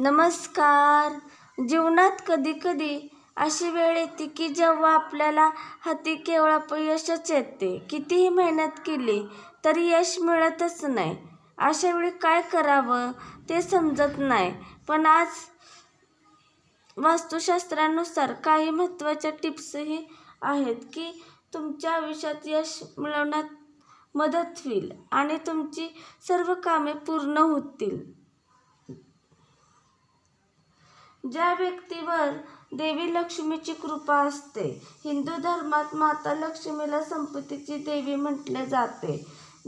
नमस्कार. जीवनात कधी कधी अशी वेळ येते की जेव्हा आपल्याला हाती केवळ अपयशच येते. कितीही मेहनत केली तरी यश मिळतच नाही. अशा वेळी काय करावं ते समजत नाही. पण आज वास्तुशास्त्रानुसार काही महत्त्वाच्या टिप्सही आहेत की तुमच्या आयुष्यात यश मिळवण्यात मदत होईल आणि तुमची सर्व कामे पूर्ण होतील. ज्या व्यक्तीवर देवी लक्ष्मीची कृपा असते हिंदू धर्मात माता लक्ष्मीला संपत्तीची देवी म्हटले जाते.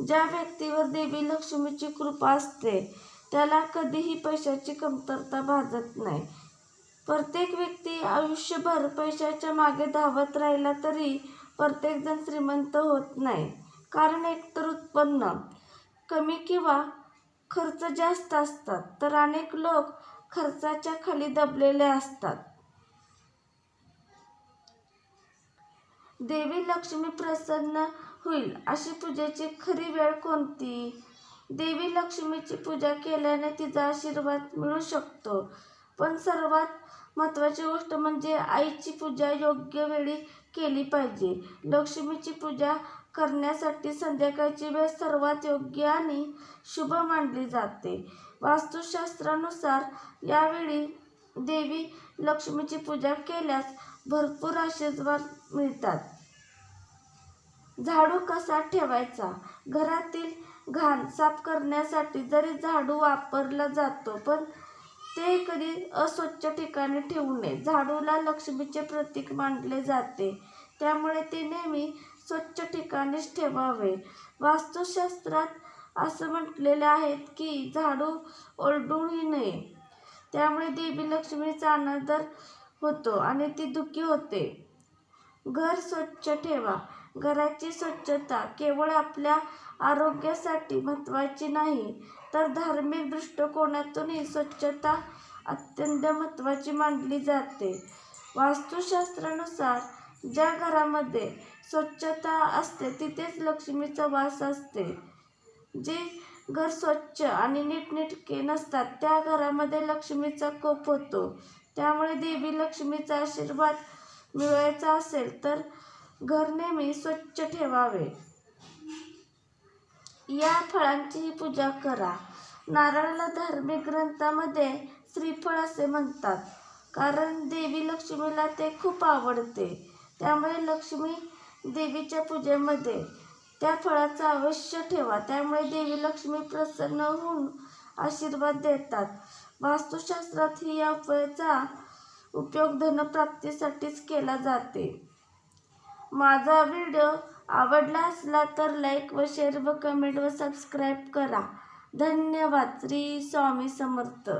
ज्या व्यक्तीवर देवी लक्ष्मीची कृपा असते त्याला कधीही पैशाची कमतरता भाजत नाही. प्रत्येक व्यक्ती आयुष्यभर पैशाच्या मागे धावत राहिला तरी प्रत्येकजण श्रीमंत होत नाही. कारण एकतर उत्पन्न कमी किंवा खर्च जास्त असतात तर अनेक लोक खर्चाच्या खाली दबलेले असतात. देवी लक्ष्मी प्रसन्न होईल अशी पूजेची खरी वेळ कोणती? देवी लक्ष्मीची पूजा केल्याने तिचा आशीर्वाद मिळू शकतो. पण सर्वात महत्त्वाची गोष्ट म्हणजे आईची पूजा योग्य वेळी केली पाहिजे. लक्ष्मीची पूजा करण्यासाठी संध्याकाळची वेळ सर्वात योग्य आणि शुभ मानली जाते. वास्तुशास्त्रानुसार यावेळी देवी लक्ष्मीची पूजा केल्यास भरपूर आशीर्वाद मिळतात. झाडू कसा ठेवायचा? घरातील घाण साफ करण्यासाठी जरी झाडू वापरला जातो पण ते कधी अस्वच्छ ठिकाणी ठेवू नये. झाडूला लक्ष्मीचे प्रतीक मानले जाते. त्यामुळे ते नेहमी स्वच्छ ठिकाणीच ठेवावे. वास्तुशास्त्रात असं म्हटलेले आहेत की झाडू ओरडूही नये त्यामुळे देवी लक्ष्मीचा अनादर होतो आणि ती दुःखी होते. घर स्वच्छ ठेवा. घराची स्वच्छता केवळ आपल्या आरोग्यासाठी महत्त्वाची नाही तर धार्मिक दृष्टिकोनातूनही स्वच्छता अत्यंत महत्त्वाची मानली जाते. वास्तुशास्त्रानुसार ज्या घरामध्ये स्वच्छता असते तिथेच लक्ष्मीचा वास असते. जे घर स्वच्छ आणि नीटनेटके नसतात त्या घरामध्ये लक्ष्मीचा कोप होतो. त्यामुळे देवी लक्ष्मीचा आशीर्वाद मिळवायचा असेल तर घर नेहमी स्वच्छ ठेवावे. या फळांचीही पूजा करा. नारळाला धार्मिक ग्रंथामध्ये श्रीफळ असे म्हणतात कारण देवी लक्ष्मीला ते खूप आवडते. त्यामुळे लक्ष्मी देवीच्या पूजेमध्ये त्या फळाचा अवश्य ठेवा. त्यामुळे देवी लक्ष्मी प्रसन्न होऊन आशीर्वाद देतात. वास्तुशास्त्रात ही या फळाचा उपयोग धनप्राप्तीसाठीच केला जाते. माझा व्हिडिओ आवडला असला तर लाईक व शेअर व कमेंट व सबस्क्राईब करा. धन्यवाद. श्री स्वामी समर्थ.